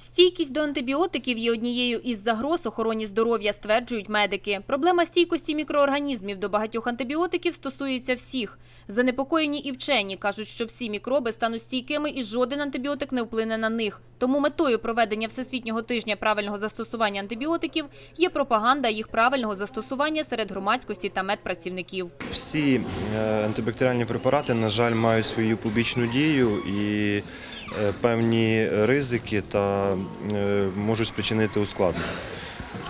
Стійкість до антибіотиків є однією із загроз охороні здоров'я, стверджують медики. Проблема стійкості мікроорганізмів до багатьох антибіотиків стосується всіх. Занепокоєні і вчені кажуть, що всі мікроби стануть стійкими і жоден антибіотик не вплине на них. Тому метою проведення Всесвітнього тижня правильного застосування антибіотиків є пропаганда їх правильного застосування серед громадськості та медпрацівників. Всі е, антибактеріальні препарати, на жаль, мають свою побічну дію і е, певні ризики та можуть спричинити ускладнення.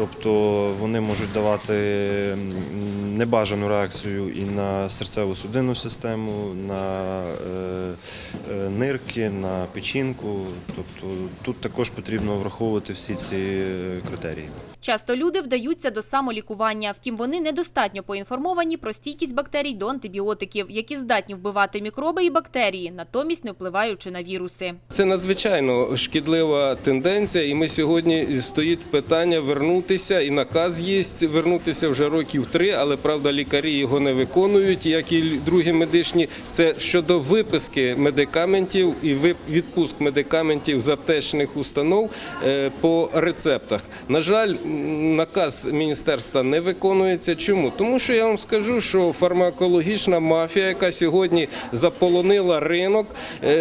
Тобто вони можуть давати небажану реакцію і на серцево-судинну систему, на е, е, нирки, на печінку. Тобто тут також потрібно враховувати всі ці е, критерії. Часто люди вдаються до самолікування, втім вони недостатньо поінформовані про стійкість бактерій до антибіотиків, які здатні вбивати мікроби і бактерії, натомість не впливаючи на віруси. Це надзвичайно шкідлива тенденція, і ми сьогодні стоїть питання вернутися, і наказ є вернутися вже років три, але правда лікарі його не виконують, як і другі медичні. Це щодо виписки медикаментів і відпуск медикаментів з аптечних установ е, по рецептах. На жаль, наказ міністерства не виконується. Чому? Тому що я вам скажу, що фармакологічна мафія, яка сьогодні заполонила ринок, е,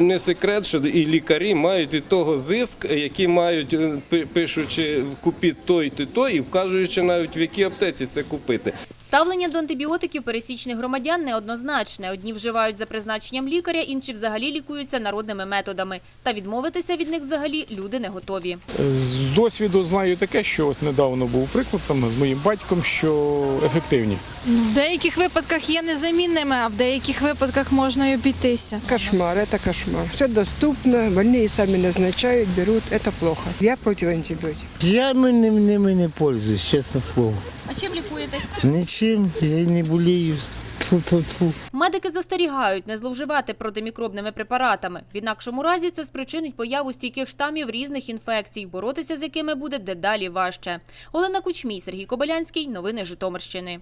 не секрет, що і лікарі мають від того зиск, які мають е, пи- той, ти той, і вказуючи навіть в якій аптеці це купити. Ставлення до антибіотиків пересічних громадян неоднозначне. Одні вживають за призначенням лікаря, інші взагалі лікуються народними методами. Та відмовитися від них взагалі люди не готові. З досвіду знаю таке, що от недавно був приклад там з моїм батьком, що ефективні. Ну, В деяких випадках є незамінними, а в деяких випадках можна й обійтися. Кошмар, это кошмар. Все доступно, больные сами назначают, берут. Это плохо. Я против антибиотиков. Я ми ним- ними не пользуюсь, чесне слово. А чим лікуєтесь? Нічим, я й не болію. Фу-фу-фу. Медики застерігають не зловживати протимікробними препаратами. В інакшому разі це спричинить появу стійких штамів різних інфекцій, боротися з якими буде дедалі важче. Олена Кучмій, Сергій Кобилянський. Новини Житомирщини.